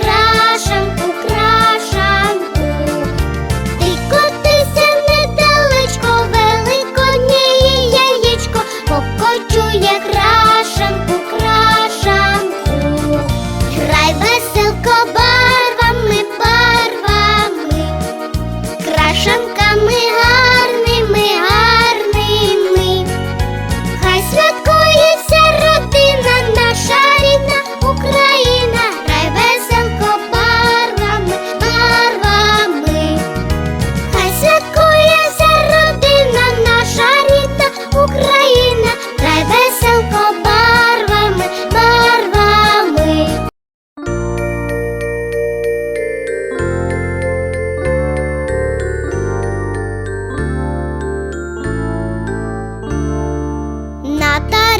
край.